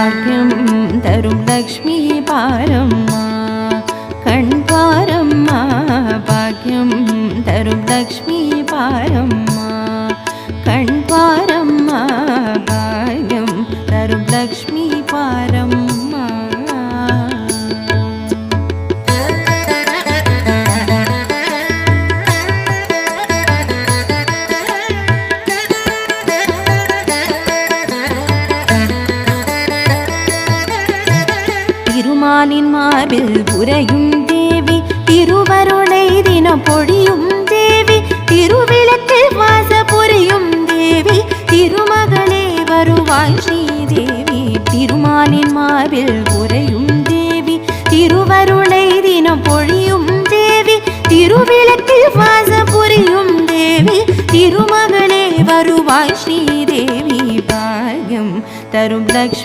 பாக்கியம் தரும் லக்ஷ்மி பாரம்மா. கண் பாரம்மா பாக்கியம் தரும் லக்ஷ்மி பாரம்மா. கண் பாரம்மா பாக்கியம் தரும் லக்ஷ்மி பாரம்மா. திருமாலின் மார்பில் புரையும் தேவி திருவருளை தினம் பொழியும் தேவி திருவிளக்கில் வாச புரியும் தேவி திருமகளே வருவாய் ஸ்ரீ தேவி. திருமாலின் மார்பில் புரையும் தேவி திருவருளை தினம் பொழியும் தேவி திருவிளக்கில் வாச புரியும் தேவி திருமகளே வருவாய் ஸ்ரீதேவி பாக்யம் தரும் லக்ஷ்மி